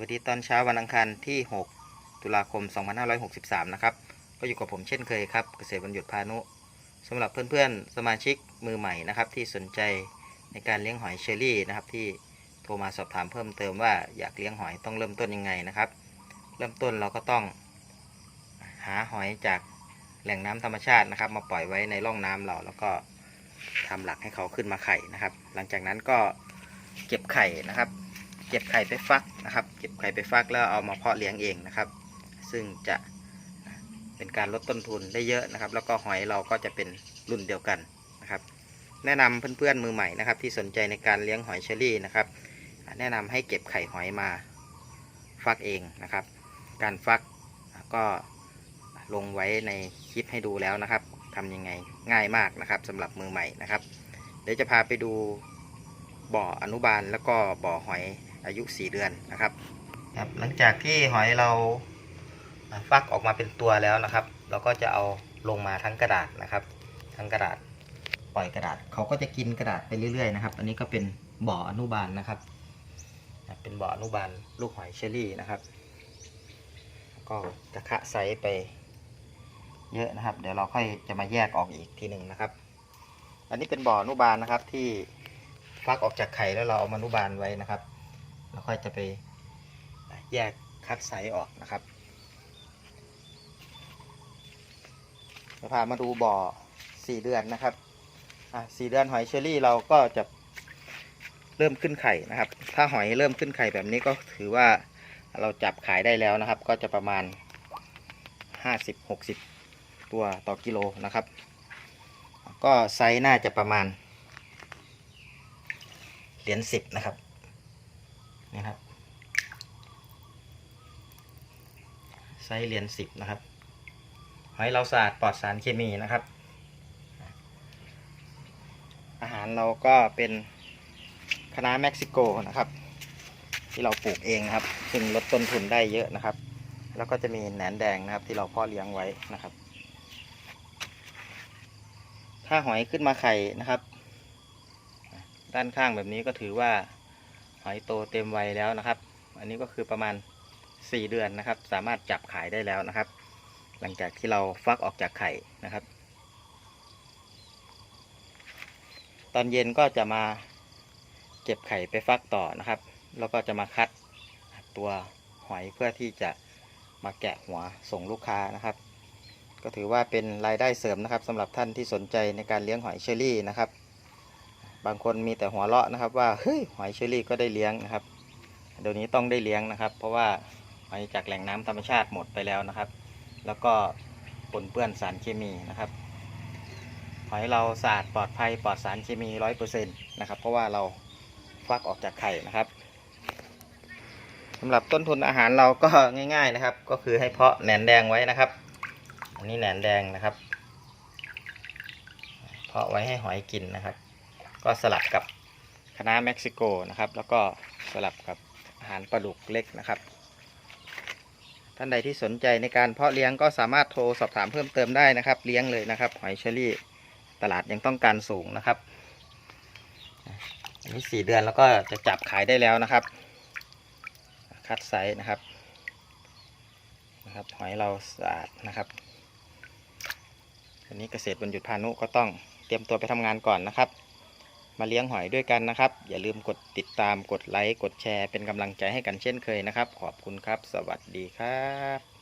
วัสดีตอนเช้าวันอังคารที่ 6 ตุลาคม 2563 นะครับ ก็อยู่กับผมเช่นเคยครับ เกษตรบรรยุทธ์พานุสำหรับเพื่อนๆ สมาชิกมือใหม่นะครับ ที่สนใจในการเลี้ยงหอยเชอรี่นะครับ ที่โทรมาสอบถามเพิ่มเติมว่าอยากเลี้ยงหอยต้องเริ่มต้นยังไงนะครับ เริ่มต้นเราก็ต้องหาหอยจากแหล่งน้ำธรรมชาตินะครับ มาปล่อยไว้ในร่องน้ำเราแล้วก็ทำหลักให้เขาขึ้นมาไข่นะครับ หลังจากนั้นก็เก็บไข่นะครับ ก็บไข่ไปฟักนะครับ เก็บไข่ไปฟักแล้วเอามาเพาะเลี้ยงเองนะครับ ซึ่งจะเป็นการลดต้นทุนได้เยอะนะครับ แล้วก็หอยเราก็จะเป็นรุ่นเดียวกันนะครับ แนะนำเพื่อนๆมือใหม่นะครับ ที่สนใจในการเลี้ยงหอยเชอรี่นะครับ แนะนำให้เก็บไข่หอยมาฟักเองนะครับ การฟักก็ลงไว้ในคลิปให้ดูแล้วนะครับทำยังไงง่ายมากนะครับสำหรับมือใหม่นะครับ เดี๋ยวจะพาไปดูบ่ออนุบาลแล้วก็บ่อหอย อายุ 4 เดือนนะครับครับ หลังจากที่หอยเราฟักออกมาเป็นตัวแล้วนะครับ เราก็จะเอาลงมาทั้งกระดาษนะครับ ทั้งกระดาษปล่อยกระดาษเขาก็จะกินกระดาษไปเรื่อยๆนะครับ อันนี้ก็เป็นบ่ออนุบาลนะครับ เป็นบ่ออนุบาลลูกหอยเชอรี่นะครับ ก็จะคะไซส์ไปเยอะนะครับ เดี๋ยวเราค่อยจะมาแยกออกอีกทีหนึ่งนะครับ อันนี้เป็นบ่ออนุบาลนะครับที่ฟักออกจากไข่แล้วเราเอามานุบาลไว้นะครับ แล้วค่อยจะไปแยกคัดไซส์ออกนะครับจะพามาดูบ่อสี่เดือนนะครับอะสี่เดือนหอยเชอรี่เราก็จะเริ่มขึ้นไข่นะครับ ถ้าหอยเริ่มขึ้นไข่แบบนี้ก็ถือว่าเราจับขายได้แล้วนะครับ ก็จะประมาณห้าสิบหกสิบตัวต่อกิโลนะครับ ก็ไซส์น่าจะประมาณเหรียญสิบนะครับ นี่ครับ ไซส์เหรียญสิบนะครับหอยเราสะอาดปลอดสารเคมีนะครับ อาหารเราก็เป็นคณะน้าเม็กซิโกนะครับ ที่เราปลูกเองนะครับซึ่งลดต้นทุนได้เยอะนะครับ แล้วก็จะมีแหนนแดงนะครับ ที่เราเพาะเลี้ยงไว้นะครับ ถ้าหอยขึ้นมาไข่นะครับ ด้านข้างแบบนี้ก็ถือว่า หอยโตเต็มวัยแล้วนะครับ อันนี้ก็คือประมาณ 4 เดือนนะครับ สามารถจับขายได้แล้วนะครับ หลังจากที่เราฟักออกจากไข่นะครับ ตอนเย็นก็จะมาเก็บไข่ไปฟักต่อนะครับ แล้วก็จะมาคัดตัวหอยเพื่อที่จะมาแกะหัวส่งลูกค้านะครับ ก็ถือว่าเป็นรายได้เสริมนะครับสำหรับท่านที่สนใจในการเลี้ยงหอยเชอรี่นะครับ บางคนมีแต่หัวเราะนะครับ ว่าเฮ้ยหอยเชอรี่ก็ได้เลี้ยงนะครับเดี๋ยวนี้ต้องได้เลี้ยงนะครับ เพราะว่าหอยจากแหล่งน้ำธรรมชาติหมดไปแล้วนะครับ แล้วก็ปนเปื้อนสารเคมีนะครับหอยเราสะอาดปลอดภัยปลอดสารเคมีร้อยเปอร์เซ็นต์นะครับ เพราะว่าเราฟักออกจากไข่นะครับสำหรับต้นทุนอาหารเราก็ง่าย ๆนะครับ ก็คือให้เพาะแหนแดงไว้นะครับ อันนี้แหนแดงนะครับ เพาะไว้ให้หอยกินนะครับ ก็สลับกับคณะเม็กซิโกนะครับ แล้วก็สลับกับอาหารปลาดุกเล็กนะครับ ท่านใดที่สนใจในการเพาะเลี้ยงก็สามารถโทรสอบถามเพิ่มเติมได้นะครับ เลี้ยงเลยนะครับ หอยเชอรี่ตลาดยังต้องการสูงนะครับอันนี้สี่เดือนแล้วก็จะจับขายได้แล้วนะครับ คัดไซส์นะครับนะครับหอยเราสะอาดนะครับอันนี้เกษตรบรรยุทธ์พานุก็ต้องเตรียมตัวไปทำงานก่อนนะครับ มาเลี้ยงหอยด้วยกันนะครับ อย่าลืมกดติดตามกดไลค์กดแชร์เป็นกำลังใจให้กันเช่นเคยนะครับ ขอบคุณครับ สวัสดีครับ